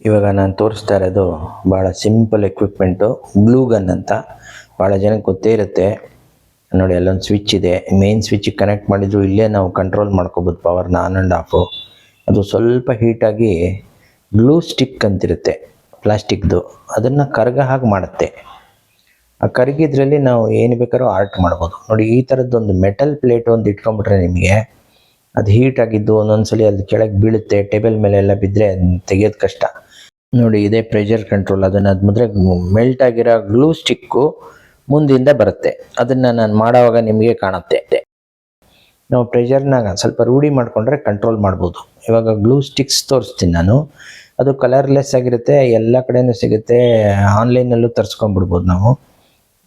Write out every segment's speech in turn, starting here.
ಇವಾಗ ನಾನು ತೋರಿಸ್ತಾ ಇರೋದು ಭಾಳ ಸಿಂಪಲ್ ಎಕ್ವಿಪ್ಮೆಂಟು ಬ್ಲೂ ಗನ್ ಅಂತ. ಭಾಳ ಜನಕ್ಕೆ ಗೊತ್ತೇ ಇರುತ್ತೆ. ನೋಡಿ, ಅಲ್ಲೊಂದು ಸ್ವಿಚ್ ಇದೆ. ಮೇನ್ ಸ್ವಿಚ್ಗೆ ಕನೆಕ್ಟ್ ಮಾಡಿದ್ರು ಇಲ್ಲೇ ನಾವು ಕಂಟ್ರೋಲ್ ಮಾಡ್ಕೋಬೋದು ಪವರ್ನ ಆನ್ ಆ್ಯಂಡ್ ಆಫು ಅದು ಸ್ವಲ್ಪ ಹೀಟಾಗಿ ಬ್ಲೂ ಸ್ಟಿಕ್ ಅಂತಿರುತ್ತೆ ಪ್ಲಾಸ್ಟಿಕ್ದು ಅದನ್ನು ಕರಗ ಹಾಗೆ ಮಾಡುತ್ತೆ. ಆ ಕರಗಿದ್ರಲ್ಲಿ ನಾವು ಏನು ಬೇಕಾದ್ರೂ ಆರ್ಟ್ ಮಾಡ್ಬೋದು. ನೋಡಿ, ಈ ಥರದ್ದೊಂದು ಮೆಟಲ್ ಪ್ಲೇಟ್ ಒಂದು ಇಟ್ಕೊಂಬಿಟ್ರೆ ನಿಮಗೆ ಅದು ಹೀಟಾಗಿದ್ದು ಒಂದೊಂದ್ಸಲಿ ಅದು ಕೆಳಗೆ ಬೀಳುತ್ತೆ ಟೇಬಲ್ ಮೇಲೆ ಎಲ್ಲ ಬಿದ್ದರೆ ತೆಗಿಯೋದು ಕಷ್ಟ. ನೋಡಿ, ಇದೇ ಪ್ರೆಷರ್ ಕಂಟ್ರೋಲ್ ಅದನ್ನು ಅದು ಮುದ್ರೆ ಮೆಲ್ಟ್ ಆಗಿರೋ ಗ್ಲೂ ಸ್ಟಿಕ್ಕು ಮುಂದಿಂದ ಬರುತ್ತೆ. ಅದನ್ನು ನಾನು ಮಾಡೋವಾಗ ನಿಮಗೆ ಕಾಣುತ್ತೆ. ನಾವು ಪ್ರೆಷರ್ನ ಸ್ವಲ್ಪ ರೂಢಿ ಮಾಡಿಕೊಂಡ್ರೆ ಕಂಟ್ರೋಲ್ ಮಾಡ್ಬೋದು. ಇವಾಗ ಗ್ಲೂ ಸ್ಟಿಕ್ಸ್ ತೋರಿಸ್ತೀನಿ ನಾನು. ಅದು ಕಲರ್ಲೆಸ್ ಆಗಿರುತ್ತೆ, ಎಲ್ಲ ಕಡೆಯೂ ಸಿಗುತ್ತೆ. ಆನ್ಲೈನಲ್ಲೂ ತರಿಸ್ಕೊಂಡ್ಬಿಡ್ಬೋದು ನಾವು.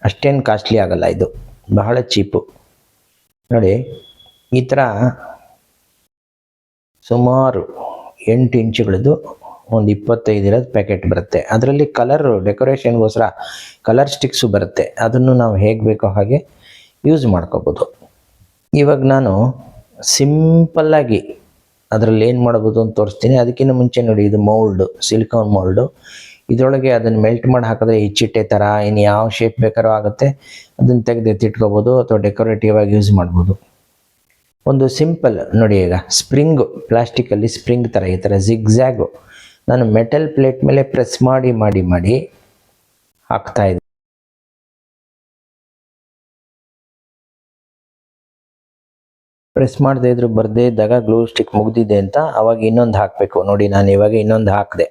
ಅಷ್ಟೇನು ಕಾಸ್ಟ್ಲಿ ಆಗಲ್ಲ ಇದು. ಬಹಳ ಚೀಪು ನೋಡಿ, ಈ ಥರ ಸುಮಾರು ಎಂಟು ಇಂಚುಗಳದ್ದು ಒಂದು ಇಪ್ಪತ್ತೈದು ಇರೋದು ಪ್ಯಾಕೆಟ್ ಬರುತ್ತೆ. ಅದರಲ್ಲಿ ಕಲರು ಡೆಕೋರೇಷನ್ಗೋಸ್ಕರ ಕಲರ್ ಸ್ಟಿಕ್ಸು ಬರುತ್ತೆ. ಅದನ್ನು ನಾವು ಹೇಗೆ ಬೇಕೋ ಹಾಗೆ ಯೂಸ್ ಮಾಡ್ಕೋಬೋದು. ಇವಾಗ ನಾನು ಸಿಂಪಲ್ಲಾಗಿ ಅದರಲ್ಲಿ ಏನು ಮಾಡ್ಬೋದು ಅಂತ ತೋರಿಸ್ತೀನಿ. ಅದಕ್ಕಿಂತ ಮುಂಚೆ ನೋಡಿ, ಇದು ಮೌಲ್ಡು ಸಿಲಿಕಾನ್ ಮೌಲ್ಡು ಇದರೊಳಗೆ ಅದನ್ನು ಮೆಲ್ಟ್ ಮಾಡಿ ಹಾಕಿದ್ರೆ ಈ ಚಿಟ್ಟೆ ಥರ ಇನ್ನು ಯಾವ ಶೇಪ್ ಬೇಕಾದ್ರೂ ಆಗುತ್ತೆ. ಅದನ್ನು ತೆಗೆದು ಎತ್ತಿಟ್ಕೋಬೋದು ಅಥವಾ ಡೆಕೋರೇಟಿವ್ ಆಗಿ ಯೂಸ್ ಮಾಡ್ಬೋದು. ಒಂದು ಸಿಂಪಲ್ ನೋಡಿ ಈಗ ಸ್ಪ್ರಿಂಗು ಪ್ಲಾಸ್ಟಿಕಲ್ಲಿ ಸ್ಪ್ರಿಂಗ್ ಥರ ಈ ಥರ ಜಿಗ್ಜ್ಯಾಗು ನಾನು ಮೆಟಲ್ ಪ್ಲೇಟ್ ಮೇಲೆ ಪ್ರೆಸ್ ಮಾಡಿ ಮಾಡಿ ಮಾಡಿ ಹಾಕ್ತಾ ಇದ್ದೆ. ಪ್ರೆಸ್ ಮಾಡದೇ ಇದ್ರು ಬರದೇ ಇದ್ದಾಗ ಗ್ಲೂ ಸ್ಟಿಕ್ ಮುಗ್ದಿದೆ ಅಂತ ಅವಾಗ ಇನ್ನೊಂದು ಹಾಕಬೇಕು. ನೋಡಿ, ನಾನು ಇವಾಗ ಇನ್ನೊಂದು ಹಾಕಿದೆ.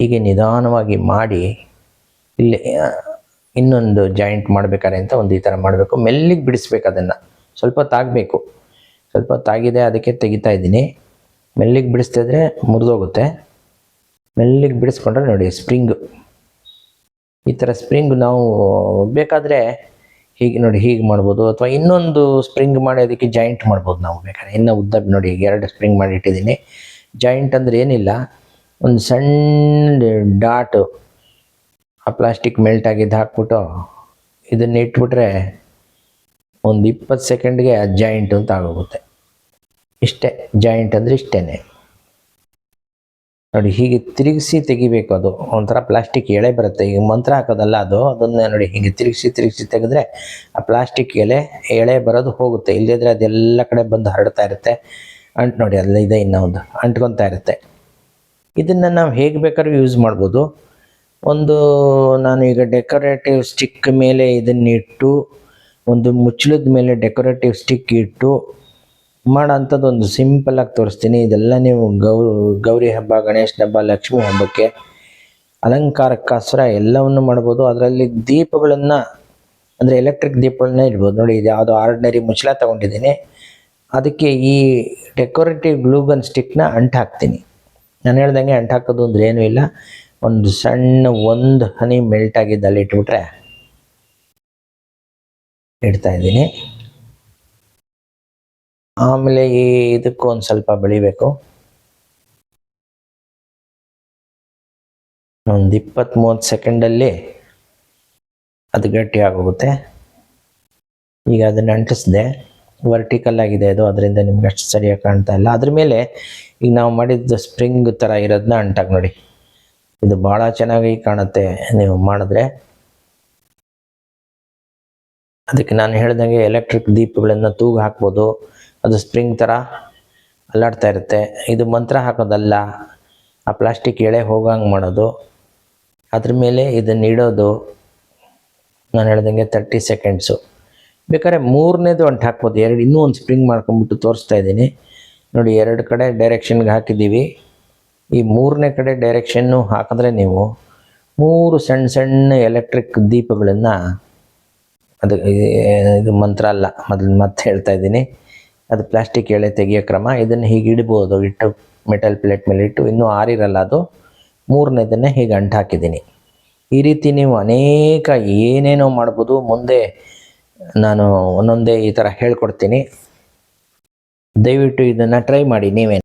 ಹೀಗೆ ನಿಧಾನವಾಗಿ ಮಾಡಿ ಇಲ್ಲಿ ಇನ್ನೊಂದು ಜಾಯಿಂಟ್ ಮಾಡ್ಬೇಕಾರೆ ಅಂತ ಒಂದು ಈ ಥರ ಮಾಡಬೇಕು. ಮೆಲ್ಲಿಗೆ ಬಿಡಿಸ್ಬೇಕು ಅದನ್ನು. ಸ್ವಲ್ಪ ತಾಗಬೇಕು. ಸ್ವಲ್ಪ ತಾಗಿದೆ ಅದಕ್ಕೆ ತೆಗಿತಾ ಇದ್ದೀನಿ. ಮೆಲ್ಲಿಗೆ ಬಿಡಿಸ್ತಿದ್ರೆ ಮುರಿದೋಗುತ್ತೆ. ಮೆಲ್ಲಿಗೆ ಬಿಡಿಸ್ಕೊಂಡ್ರೆ ನೋಡಿ ಸ್ಪ್ರಿಂಗ್ ಈ ಥರ ಸ್ಪ್ರಿಂಗ್ ನಾವು ಬೇಕಾದರೆ ಹೀಗೆ, ನೋಡಿ, ಹೀಗೆ ಮಾಡ್ಬೋದು. ಅಥವಾ ಇನ್ನೊಂದು ಸ್ಪ್ರಿಂಗ್ ಮಾಡಿ ಅದಕ್ಕೆ ಜಾಯಿಂಟ್ ಮಾಡ್ಬೋದು ನಾವು ಬೇಕಾದ್ರೆ. ಇನ್ನೂ ಉದ್ದ, ನೋಡಿ ಎರಡು ಸ್ಪ್ರಿಂಗ್ ಮಾಡಿ ಇಟ್ಟಿದ್ದೀನಿ ಜಾಯಿಂಟ್ ಅಂದರೆ ಏನಿಲ್ಲ. ಒಂದು ಸಣ್ಣ ಡಾಟು ಆ ಪ್ಲಾಸ್ಟಿಕ್ ಮೆಲ್ಟ್ ಆಗಿದ್ದು ಹಾಕ್ಬಿಟ್ಟು ಇದನ್ನ ಇಟ್ಬಿಟ್ರೆ ಒಂದು ಇಪ್ಪತ್ತು ಸೆಕೆಂಡ್ಗೆ ಆ ಜಾಯಿಂಟ್ ಅಂತ ಆಗೋಗುತ್ತೆ. ಇಷ್ಟೇ ಜಾಯಿಂಟ್ ಅಂದರೆ ಇಷ್ಟೇ ನೋಡಿ, ಹೀಗೆ ತಿರುಗಿಸಿ ತೆಗಿಬೇಕು ಅದು. ಒಂಥರ ಪ್ಲಾಸ್ಟಿಕ್ ಎಳೆ ಬರುತ್ತೆ. ಈಗ ಮಂತ್ರ ಹಾಕೋದಲ್ಲ ಅದು, ಅದನ್ನ ನೋಡಿ, ಹೀಗೆ ತಿರುಗಿಸಿ ತಿರುಗಿಸಿ ತೆಗೆದ್ರೆ ಆ ಪ್ಲಾಸ್ಟಿಕ್ ಎಲೆ ಎಳೆ ಬರೋದು ಹೋಗುತ್ತೆ. ಇಲ್ಲದಿದ್ರೆ ಅದೆಲ್ಲ ಕಡೆ ಬಂದು ಹರಡ್ತಾ ಇರುತ್ತೆ. ಅಂಟ್ ನೋಡಿ, ಅಲ್ಲ ಇದೆ ಇನ್ನೂ ಒಂದು ಅಂಟ್ಕೊತಾ ಇರುತ್ತೆ. ಇದನ್ನು ನಾವು ಹೇಗೆ ಬೇಕಾದ್ರೂ ಯೂಸ್ ಮಾಡ್ಬೋದು. ಒಂದು ನಾನು ಈಗ ಡೆಕೋರೇಟಿವ್ ಸ್ಟಿಕ್ ಮೇಲೆ ಇದನ್ನಿಟ್ಟು ಒಂದು ಮುಚ್ಚಳದ ಮೇಲೆ ಡೆಕೋರೇಟಿವ್ ಸ್ಟಿಕ್ ಇಟ್ಟು ಮಾಡೋಂಥದ್ದು ಒಂದು ಸಿಂಪಲ್ಲಾಗಿ ತೋರಿಸ್ತೀನಿ. ಇದೆಲ್ಲ ನೀವು ಗೌ, ಗೌರಿ ಹಬ್ಬ ಗಣೇಶ ಹಬ್ಬ, ಲಕ್ಷ್ಮಿ ಹಬ್ಬಕ್ಕೆ ಅಲಂಕಾರಕ್ಕೋಸ್ಕರ ಎಲ್ಲವನ್ನು ಮಾಡ್ಬೋದು. ಅದರಲ್ಲಿ ದೀಪಗಳನ್ನು, ಅಂದರೆ ಎಲೆಕ್ಟ್ರಿಕ್ ದೀಪಗಳನ್ನ ಇಡ್ಬೋದು. ನೋಡಿ, ಇದು ಯಾವುದೋ ಆರ್ಡಿನರಿ ಮುಚ್ಚಳ ತೊಗೊಂಡಿದ್ದೀನಿ. ಅದಕ್ಕೆ ಈ ಡೆಕೋರೇಟಿವ್ ಗ್ಲೂಗನ್ ಸ್ಟಿಕ್ನ ಅಂಟು ಹಾಕ್ತೀನಿ. ನಾನು ಹೇಳ್ದಂಗೆ ಅಂಟು ಹಾಕೋದು ಅಂದ್ರೆ ಏನೂ ಇಲ್ಲ. ಒಂದು ಸಣ್ಣ ಒಂದು ಹನಿ ಮೆಲ್ಟ್ ಆಗಿದ್ದಲ್ಲಿ ಇಟ್ಬಿಟ್ರೆ ಇಡ್ತಾ ಇದ್ದೀನಿ. ಆಮೇಲೆ ಈ ಇದಕ್ಕೂ ಒಂದು ಸ್ವಲ್ಪ ಬೆಳಿಬೇಕು. ಒಂದು ಇಪ್ಪತ್ತ್ ಮೂವತ್ತು ಸೆಕೆಂಡಲ್ಲಿ ಅದು ಗಟ್ಟಿ ಆಗೋಗುತ್ತೆ. ಈಗ ಅದನ್ನು ಅಂಟಿಸಿದೆ ವರ್ಟಿಕಲ್ ಆಗಿದೆ ಅದು, ಅದರಿಂದ ನಿಮ್ಗೆ ಅಷ್ಟು ಸರಿಯಾಗಿ ಕಾಣ್ತಾ ಇಲ್ಲ. ಅದ್ರ ಮೇಲೆ ಈಗ ನಾವು ಮಾಡಿದ್ದು ಸ್ಪ್ರಿಂಗ್ ಥರ ಇರೋದನ್ನ ಅಂಟಾಗಿ ನೋಡಿ. ಇದು ಭಾಳ ಚೆನ್ನಾಗಿ ಕಾಣುತ್ತೆ ನೀವು ಮಾಡಿದ್ರೆ. ಅದಕ್ಕೆ ನಾನು ಹೇಳ್ದಂಗೆ ಎಲೆಕ್ಟ್ರಿಕ್ ದೀಪಗಳನ್ನು ತೂಗು ಹಾಕ್ಬೋದು. ಅದು ಸ್ಪ್ರಿಂಗ್ ಥರ ಅಲ್ಲಾಡ್ತಾ ಇರುತ್ತೆ. ಇದು ಮಂತ್ರ ಹಾಕೋದಲ್ಲ, ಆ ಪ್ಲಾಸ್ಟಿಕ್ ಎಳೆ ಹೋಗಂಗೆ ಮಾಡೋದು. ಅದ್ರ ಮೇಲೆ ಇದನ್ನ ಇಡೋದು. ನಾನು ಹೇಳ್ದಂಗೆ ತರ್ಟಿ ಸೆಕೆಂಡ್ಸು ಬೇಕಾದ್ರೆ ಮೂರನೇದು ಅಂಟು ಹಾಕ್ಬೋದು. ಎರಡು, ಇನ್ನೂ ಒಂದು ಸ್ಪ್ರಿಂಗ್ ಮಾಡ್ಕೊಂಬಿಟ್ಟು ತೋರಿಸ್ತಾ ಇದ್ದೀನಿ. ನೋಡಿ, ಎರಡು ಕಡೆ ಡೈರೆಕ್ಷನ್ಗೆ ಹಾಕಿದ್ದೀವಿ. ಈ ಮೂರನೇ ಕಡೆ ಡೈರೆಕ್ಷನ್ನು ಹಾಕಿದ್ರೆ ನೀವು ಮೂರು ಸಣ್ಣ ಸಣ್ಣ ಎಲೆಕ್ಟ್ರಿಕ್ ದೀಪಗಳನ್ನು ಅದು ಇದು ಮಂತ್ರ ಅಲ್ಲ, ಮೊದಲು ಮತ್ತೆ ಹೇಳ್ತಾ ಇದ್ದೀನಿ. ಅದು ಪ್ಲಾಸ್ಟಿಕ್ ಎಳೆ ತೆಗೆಯೋ ಕ್ರಮ, ಇದನ್ನು ಹೀಗೆ ಇಡ್ಬೋದು. ಇಟ್ಟು ಮೆಟಲ್ ಪ್ಲೇಟ್ ಮೇಲೆ ಇಟ್ಟು ಇನ್ನೂ ಆರಿರಲ್ಲ ಅದು. ಮೂರನೇದನ್ನು ಹೀಗೆ ಅಂಟು ಹಾಕಿದ್ದೀನಿ ಈ ರೀತಿ ನೀವು ಅನೇಕ ಏನೇನೋ ಮಾಡ್ಬೋದು. ಮುಂದೆ ನಾನು ಒಂದೊಂದೇ ಈ ಥರ ಹೇಳ್ಕೊಡ್ತೀನಿ. ದಯವಿಟ್ಟು ಇದನ್ನು ಟ್ರೈ ಮಾಡಿ ನೀವೇ